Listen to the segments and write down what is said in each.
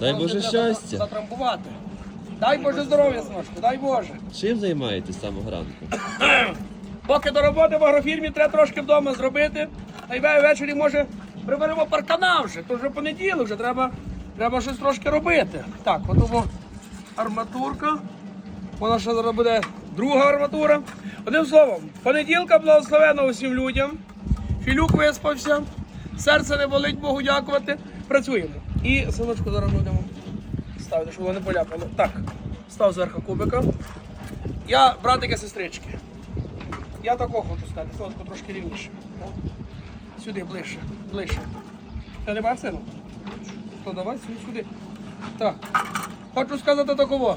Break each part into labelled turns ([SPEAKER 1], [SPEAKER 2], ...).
[SPEAKER 1] Дай
[SPEAKER 2] Може,
[SPEAKER 1] Боже
[SPEAKER 2] треба
[SPEAKER 1] щастя.
[SPEAKER 2] Затрамбувати. Дай Боже здоров'я, синочку, дай Боже.
[SPEAKER 1] Чим займаєтесь з самого ранку?
[SPEAKER 2] Поки до роботи в агрофірмі треба трошки вдома зробити. Та й ввечері може приберемо паркана вже. То вже понеділок, вже треба, треба щось трошки робити. Так, готово арматурка. Вона ще зараз буде друга арматура. Одним словом, понеділка благословена усім людям. Філюк виспався, серце не болить, Богу дякувати. Працюємо. І синочку зараз будемо ставити, щоб воно не. Так, став зверху кубика. Я братики сестрички. Я такого хочу сказати, фотку трошки рівніше. Сюди, ближче, ближче. Ти не сину? То давай сюди, сюди. Так. Хочу сказати такого.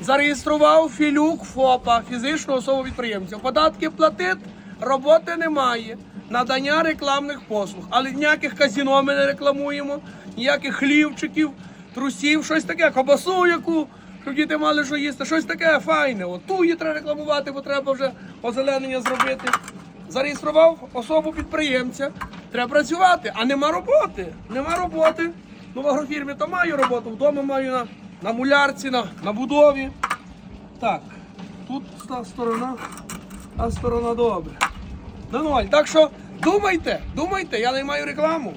[SPEAKER 2] Зареєстрував Філюк ФОПа, фізичну особу підприємця. Податки платить, роботи немає. Надання рекламних послуг. Але ніяких казіно ми не рекламуємо, ніяких хлівчиків, трусів, щось таке, кобасу яку, щоб діти мали що їсти, щось таке файне. От ту її треба рекламувати, бо треба вже озеленення зробити. Зареєстрував особу підприємця. Треба працювати, а нема роботи. Нема роботи. Ну, в агрофірмі то маю роботу, вдома маю на, на мулярці, на, на будові. Так, тут та сторона, а сторона добре. Ну, ноль. Так що думайте, думайте, я наймаю рекламу.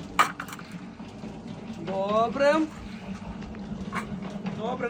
[SPEAKER 2] Добре. Добре,